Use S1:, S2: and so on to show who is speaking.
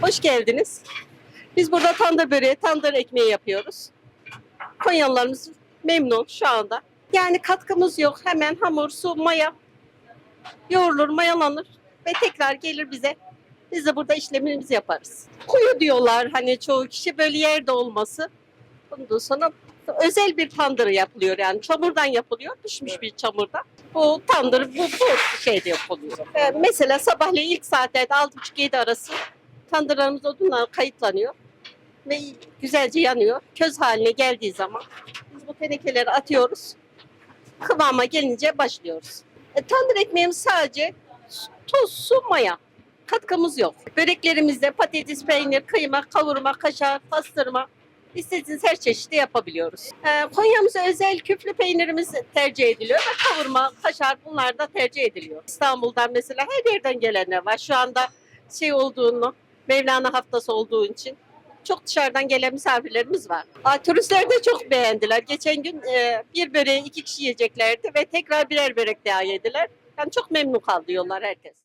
S1: Hoş geldiniz. Biz burada tandır böreği, tandır ekmeği yapıyoruz. Konyalılarımız memnun şu anda. Yani katkımız yok. Hemen hamur, su, maya yoğrulur, mayalanır ve tekrar gelir bize. Biz de burada işlemimizi yaparız. Kuyu diyorlar hani çoğu kişi böyle yerde olması. Bundan sonra özel bir tandır yapılıyor yani çamurdan yapılıyor, pişmiş bir çamurdan. Bu tandır bu, bu şeyde yapılıyor. Ee, mesela sabahleyin ilk saatlerde 6.30-7 arası tandırlarımız odunla kayıtlanıyor ve güzelce yanıyor. Köz haline geldiği zaman biz bu tenekeleri atıyoruz. Kıvama gelince başlıyoruz. E, tandır ekmeğimiz sadece tuz, su, maya. Katkımız yok. Böreklerimizde patates, peynir, kıyma, kavurma, kaşar, pastırma istediğiniz her çeşidi yapabiliyoruz. E, Konya'mıza özel küflü peynirimiz tercih ediliyor ve kavurma, kaşar bunlar da tercih ediliyor. İstanbul'dan mesela her yerden gelenler var. Şu anda şey olduğunu, Mevlana haftası olduğu için çok dışarıdan gelen misafirlerimiz var. Turistler de çok beğendiler. Geçen gün e, bir böreği iki kişi yiyeceklerdi ve tekrar birer börek daha yediler. Yani çok memnun kalıyorlar herkes.